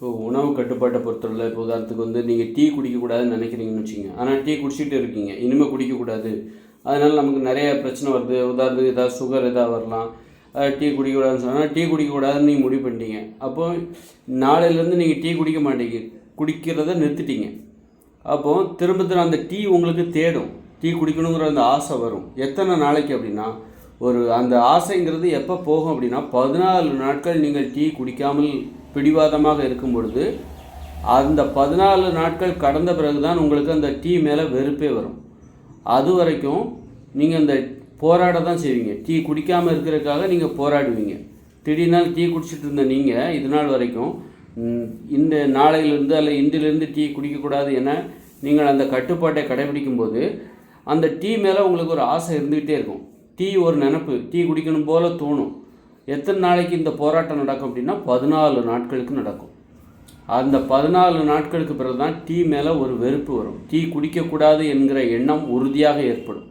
இப்போ உணவு கட்டுப்பாட்டை பொறுத்தவரை இப்போ உதாரணத்துக்கு வந்து நீங்கள் டீ குடிக்கக்கூடாதுன்னு நினைக்கிறீங்கன்னு வச்சுங்க ஆனால் டீ குடிச்சிட்டு இருக்கீங்க. இனிமேல் குடிக்கக்கூடாது. அதனால் நமக்கு நிறைய பிரச்சனை வருது. உதாரணத்துக்கு ஏதாவது சுகர் ஏதாவது வரலாம். டீ குடிக்கக்கூடாதுன்னு சொன்னால் டீ குடிக்கக்கூடாதுன்னு நீங்கள் முடிவு பண்ணிட்டீங்க. அப்போது நாளையிலேருந்து நீங்கள் டீ குடிக்க மாட்டீங்க. குடிக்கிறத நிறுத்திட்டீங்க. அப்போது திரும்ப திரும்ப அந்த டீ உங்களுக்கு தேடும். டீ குடிக்கணுங்கிற அந்த ஆசை வரும். எத்தனை நாளைக்கு அப்படின்னா ஒரு அந்த ஆசைங்கிறது எப்போ போகும் அப்படின்னா பதினாலு நாட்கள் நீங்கள் டீ குடிக்காமல் பிடிவாதமாக இருக்கும் பொழுது அந்த பதினாலு நாட்கள் கடந்த பிறகு தான் உங்களுக்கு அந்த டீ மேலே வெறுப்பே வரும். அது வரைக்கும் நீங்கள் அந்த போராட தான் செய்வீங்க. டீ குடிக்காமல் இருக்கிறதுக்காக நீங்கள் போராடுவீங்க. திடீர்னால் டீ குடிச்சிட்டு இருந்த நீங்கள் இது நாள் வரைக்கும் இந்த நாளையிலிருந்து அல்ல இன்றிலிருந்து டீ குடிக்கக்கூடாது என நீங்கள் அந்த கட்டுப்பாட்டை கடைபிடிக்கும் போது அந்த டீ மேலே உங்களுக்கு ஒரு ஆசை இருந்துக்கிட்டே இருக்கும். டீ ஒரு நினப்பு. டீ குடிக்கணும் போல் தோணும். எத்தனை நாளைக்கு இந்த போராட்டம் நடக்கும் அப்படின்னா பதினாலு நாட்களுக்கு நடக்கும். அந்த பதினாலு நாட்களுக்கு பிறகு தான் டீ மேலே ஒரு வெறுப்பு வரும். டீ குடிக்கக்கூடாது என்கிற எண்ணம் உறுதியாக ஏற்படும்.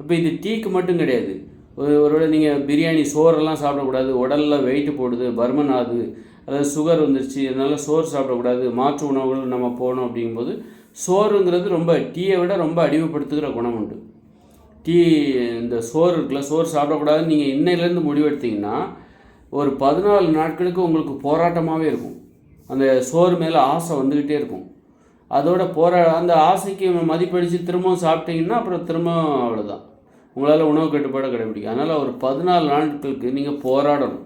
இப்போ இது டீக்கு மட்டும் கிடையாது. ஒரு ஒருவேளை நீங்கள் பிரியாணி சோறெல்லாம் சாப்பிடக்கூடாது உடலில் வெயிட் போடுது பர்மன் ஆகுது அதாவது சுகர் வந்துருச்சு அதனால் சோறு சாப்பிடக்கூடாது மாற்று உணவுகள் நம்ம போகணும் அப்படிங்கும்போது சோறுங்கிறது ரொம்ப டீயை விட ரொம்ப அடிமைப்படுத்துகிற குணம் உண்டு. டீ இந்த சோறு இருக்குல்ல சோறு சாப்பிடக்கூடாதுன்னு நீங்கள் இன்னையிலேருந்து முடிவெடுத்தீங்கன்னா ஒரு பதினாலு நாட்களுக்கு உங்களுக்கு போராட்டமாகவே இருக்கும். அந்த சோறு மேலே ஆசை வந்துக்கிட்டே இருக்கும். அதோட போரா அந்த ஆசைக்கு மதிப்படித்து திரும்பவும் சாப்பிட்டீங்கன்னா அப்புறம் திரும்பவும் அவ்வளோதான் உங்களால் உணவு கட்டுப்பாடை கடைபிடிக்கும் அதனால் ஒரு பதினாலு நாட்களுக்கு நீங்கள் போராடணும்.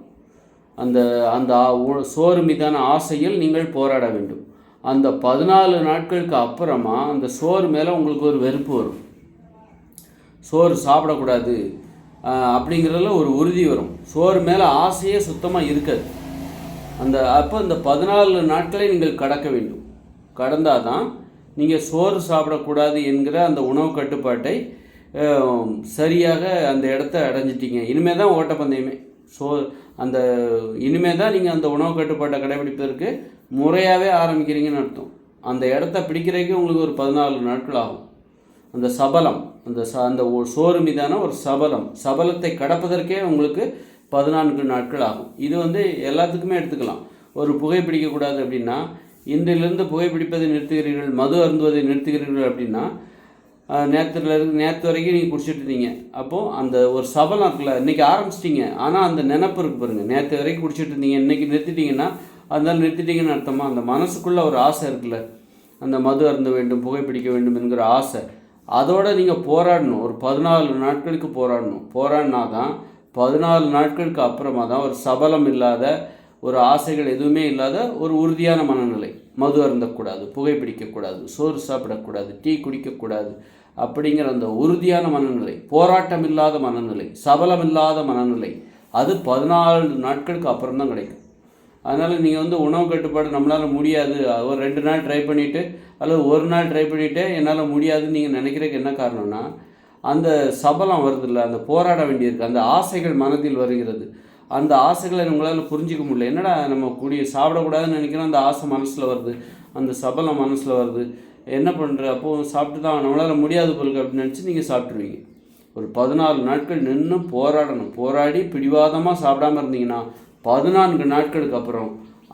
அந்த அந்த சோறு மீதான ஆசையில் நீங்கள் போராட வேண்டும். அந்த பதினாலு நாட்களுக்கு அப்புறமா அந்த சோறு மேலே உங்களுக்கு ஒரு வெறுப்பு வரும். சோறு சாப்பிடக்கூடாது அப்படிங்கிறதுல ஒரு உறுதி வரும். சோறு மேலே ஆசையே சுத்தமாக இருக்காது. அந்த அப்போ இந்த பதினாலு நாட்களை நீங்கள் கடக்க வேண்டும். கடந்தால் தான் நீங்கள் சோறு சாப்பிடக்கூடாது என்கிற அந்த உணவு கட்டுப்பாட்டை சரியாக அந்த இடத்த அடைஞ்சிட்டிங்க. இனிமேல் தான் ஓட்டப்பந்தயமே. சோ அந்த இனிமேல் தான் நீங்கள் அந்த உணவு கட்டுப்பாட்டை கடைபிடிப்பதற்கு முறையாகவே ஆரம்பிக்கிறீங்கன்னு அர்த்தம். அந்த இடத்த பிடிக்கிறதுக்கு உங்களுக்கு ஒரு பதினாலு நாட்கள் ஆகும். அந்த சபலம் அந்த ச அந்த சோறு மீதான ஒரு சபலம். சபலத்தை கடப்பதற்கே உங்களுக்கு பதினான்கு நாட்கள் ஆகும். இது வந்து எல்லாத்துக்குமே எடுத்துக்கலாம். ஒரு புகைப்பிடிக்கக்கூடாது அப்படின்னா இன்றிலிருந்து புகைப்பிடிப்பதை நிறுத்துகிறீர்கள் மது அருந்துவதை நிறுத்துகிறீர்கள் அப்படின்னா நேற்றுல இருந்து நேற்று வரைக்கும் நீங்கள் குடிச்சிட்டு இருந்தீங்க. அப்போது அந்த ஒரு சபலம் இருக்குல்ல இன்றைக்கி ஆரம்பிச்சிட்டிங்க. ஆனால் அந்த நினப்பு இருக்கு பாருங்கள் நேற்று வரைக்கும் குடிச்சிட்டு இருந்தீங்க. இன்றைக்கி நிறுத்திட்டீங்கன்னா அதனால் நிறுத்திட்டீங்கன்னு அர்த்தமாக அந்த மனசுக்குள்ளே ஒரு ஆசை இருக்குல்ல. அந்த மது அருந்த வேண்டும் புகைப்பிடிக்க வேண்டும் என்கிற ஆசை. அதோட நீங்கள் போராடணும். ஒரு பதினாலு நாட்களுக்கு போராடணும். போராடினா தான் பதினாலு நாட்களுக்கு அப்புறமா தான் ஒரு சபலம் இல்லாத ஒரு ஆசைகள் எதுவுமே இல்லாத ஒரு உறுதியான மனநிலை. மது அருந்தக்கூடாது புகைப்பிடிக்கக்கூடாது சோறு சாப்பிடக்கூடாது டீ குடிக்கக்கூடாது அப்படிங்கிற அந்த உறுதியான மனநிலை. போராட்டம் இல்லாத மனநிலை சபலம் இல்லாத மனநிலை. அது பதினாலு நாட்களுக்கு அப்புறம் தான் கிடைக்கும். அதனால் நீங்கள் வந்து உணவு கட்டுப்பாடு நம்மளால் முடியாது. ஒரு ரெண்டு நாள் ட்ரை பண்ணிவிட்டு அல்லது ஒரு நாள் ட்ரை பண்ணிவிட்டு என்னால் முடியாதுன்னு நீங்கள் நினைக்கிறதுக்கு என்ன காரணம்னா அந்த சபலம் வருதில்ல அந்த போராட வேண்டியிருக்கு. அந்த ஆசைகள் மனதில் வருகிறது. அந்த ஆசைகளை உங்களால் புரிஞ்சிக்க முடியல. என்னடா நம்ம கூடிய சாப்பிடக்கூடாதுன்னு நினைக்கிறோம் அந்த ஆசை மனசில் வருது. அந்த சபலம் மனசில் வருது. என்ன பண்ணுற அப்போது சாப்பிட்டு தான் நம்மளால் முடியாது பொருள் அப்படின்னு நினச்சி நீங்கள் சாப்பிட்ருவீங்க ஒரு பதினாலு நாட்கள் நின்று போராடணும். போராடி பிடிவாதமாக சாப்பிடாம இருந்தீங்கன்னா பதினான்கு நாட்களுக்கு அப்புறம்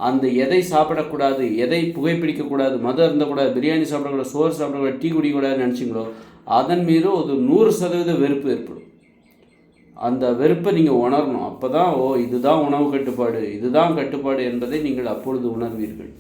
அந்த எதை சாப்பிடக்கூடாது எதை புகைப்பிடிக்கக்கூடாது மதம் இருந்தக்கூடாது பிரியாணி சாப்பிடக்கூடாது சோறு சாப்பிடக்கூடாது டீ குடிக்கக்கூடாதுன்னு நினச்சிங்களோ அதன் மீது ஒரு நூறு சதவீத வெறுப்பு ஏற்படும். அந்த வெறுப்பை நீங்கள் உணரணும். அப்போ தான் ஓ இதுதான் உணவு கட்டுப்பாடு இதுதான் கட்டுப்பாடு என்பதை நீங்கள் அப்பொழுது உணர்வீர்கள்.